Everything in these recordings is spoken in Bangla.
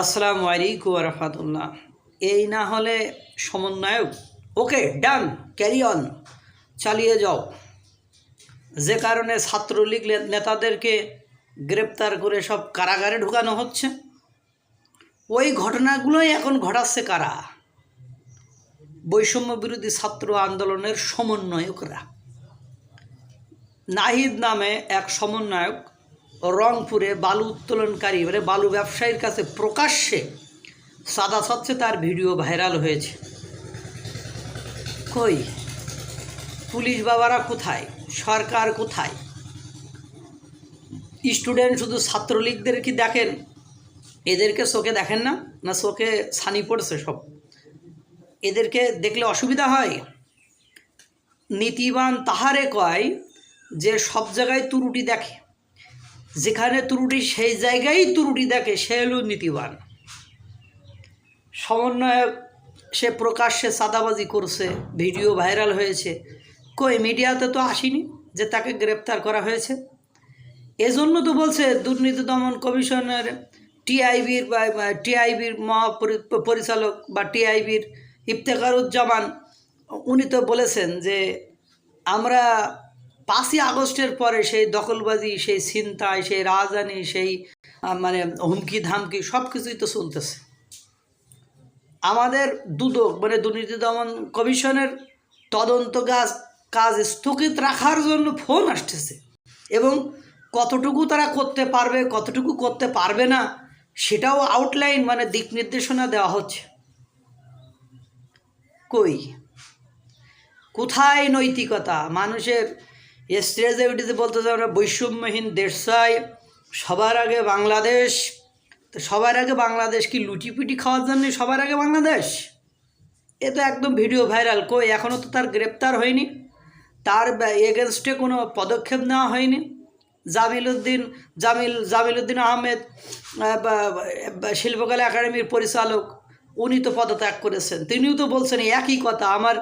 আসসালামু আলাইকুম রহমতুল্লাহ। এই না হলে সমন্বয়ক। Okay, done, carry on. চালিয়ে যাও। যে কারণে ছাত্রলীগ নেতাদেরকে গ্রেপ্তার করে সব কারাগারে ঢুকানো হচ্ছে। ওই ঘটনাগুলোই এখন ঘটাচ্ছে কারা? বৈষম্য বিরোধী ছাত্র আন্দোলনের সমন্বয়করা। নাহিদ নামে এক সমন্বয়ক রংপুরে বালু উত্তোলনকারী মানে বালু ব্যবসায়ীর কাছে প্রকাশ্যে সাদা সাচ্ছে তার ভিডিও ভাইরাল হয়েছে। কই? পুলিশ বাবারা কোথায়? সরকার কোথায়? স্টুডেন্ট শুধু ছাত্রলীগদের কি দেখেন? এদেরকে চোখে দেখেন না? না চোখে ছানি পড়ছে সব? এদেরকে দেখলে অসুবিধা হয়? নীতিবান তাহারে কয় যে সব জায়গায় তুরুটি দেখে। যেখানে ত্রুটি, সেই জায়গায় ত্রুটি দেখে সে হলো নীতিবান। সমন্বয়ক সে প্রকাশ্যে সাদাবাজি করছে, ভিডিও ভাইরাল হয়েছে। কই, মিডিয়াতে তো আসেনি যে তাকে গ্রেপ্তার করা হয়েছে? এজন্য তো বলছে দুর্নীতি দমন কমিশনের টিআইবির বা, টিআইবির মহাপরি- পরিচালক বা টিআইবির ইফতেখারুজ্জামান, উনি তো বলেছেন যে আমরা পাঁচই আগস্টের পরে সেই দখলবাজি, সেই ছিনতাই, সেই রাজধানী, সেই মানে হুমকি ধামকি সব কিছুই তো চলতেছে। আমাদের দুদক মানে দুর্নীতি দমন কমিশনের তদন্ত কাজ কাজ স্থগিত রাখার জন্য ফোন আসতেছে এবং কতটুকু তারা করতে পারবে, কতটুকু করতে পারবে না, সেটাও আউটলাইন মানে দিক নির্দেশনা দেওয়া হচ্ছে। কই? কোথায় নৈতিকতা? মানুষের স্টেজে উঠেতে চাই আমরা বৈষম্যহীন দেশ চাই সবার আগে বাংলাদেশ। তো সবার আগে বাংলাদেশ কি লুটিপুটি খাওয়ার জন্য সবার আগে বাংলাদেশ? এ তো একদম ভিডিও ভাইরাল। কই এখনও তো তার গ্রেপ্তার হয়নি। তার এগেনস্টে কোনো পদক্ষেপ নেওয়া হয়নি। জামিল উদ্দিন জামিল জামিল উদ্দিন আহমেদ শিল্পকলা একাডেমির পরিচালক, উনি তো পদত্যাগ করেছেন। তিনিও তো বলছেন, একই কথা, আমার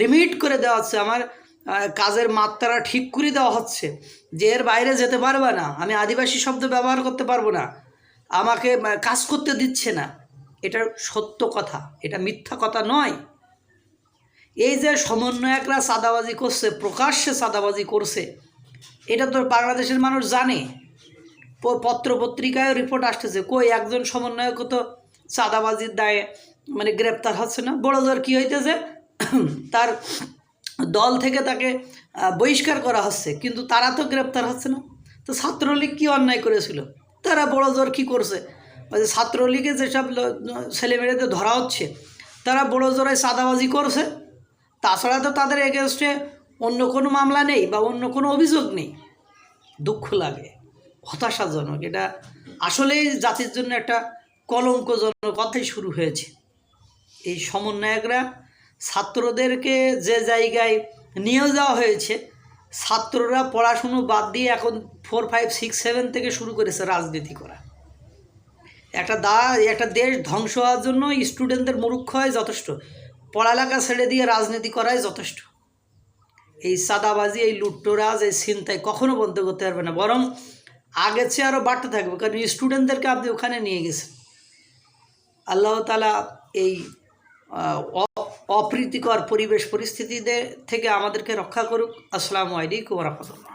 লিমিট করে দেওয়া হচ্ছে, আমার কাজের মাত্রা ঠিক করে দেওয়া হচ্ছে। যে এর বাইরে যেতে পারবে না, আমি আদিবাসী শব্দ ব্যবহার করতে পারব না, আমাকে কাজ করতে দিচ্ছে না। এটা সত্য কথা, এটা মিথ্যা কথা নয়। এই যে সমন্বয়করা চাঁদাবাজি করছে, প্রকাশ্যে চাঁদাবাজি করছে, এটা তো বাংলাদেশের মানুষ জানে। পত্র পত্রিকায় রিপোর্ট আসতেছে, কই একজন সমন্বয়ক তো চাঁদাবাজির দায়ে মানে গ্রেপ্তার হচ্ছে না। বড় জোর কী হইতেছে? তার দল থেকে তাকে বহিষ্কার করা হচ্ছে, কিন্তু তারা তো গ্রেপ্তার হচ্ছে না। তো ছাত্রলীগ কী অন্যায় করেছিল? তারা বড় জোর কী করছে? ছাত্রলীগে যেসব ছেলেমেয়েদের ধরা হচ্ছে, তারা বড় জোরে চাঁদাবাজি করছে। তাছাড়া তো তাদের এগেনস্টে অন্য কোনো মামলা নেই বা অন্য কোনো অভিযোগ নেই। দুঃখ লাগে, হতাশাজনক। এটা আসলেই জাতির জন্য একটা কলঙ্কজনক কথাই শুরু হয়েছে। এই সমন্বয়করা ছাত্রদেরকে যে জায়গায় নিয়ে যাওয়া হয়েছে, ছাত্ররা পড়াশুনো বাদ দিয়ে এখন ফোর ফাইভ সিক্স সেভেন থেকে শুরু করেছে রাজনীতি করা। একটা দা, একটা দেশ ধ্বংস হওয়ার জন্য স্টুডেন্টদের মূর্খ হয় যথেষ্ট, পড়ালেখা ছেড়ে দিয়ে রাজনীতি করাই যথেষ্ট। এই সাদাবাজি এই লুট্টোরাজ, এই ছিনতাই কখনো বন্ধ করতে পারবে না, বরং আগের চেয়ে আরও বাড়তে থাকবে, কারণ স্টুডেন্টদেরকে আপনি ওখানে নিয়ে গেছেন। আল্লাহ তালা এই অপ্রীতিকর পরিবেশ পরিস্থিতিতে থেকে আমাদেরকে রক্ষা করুক। আসসালামু আলাইকুম রহমতুল্লাহ।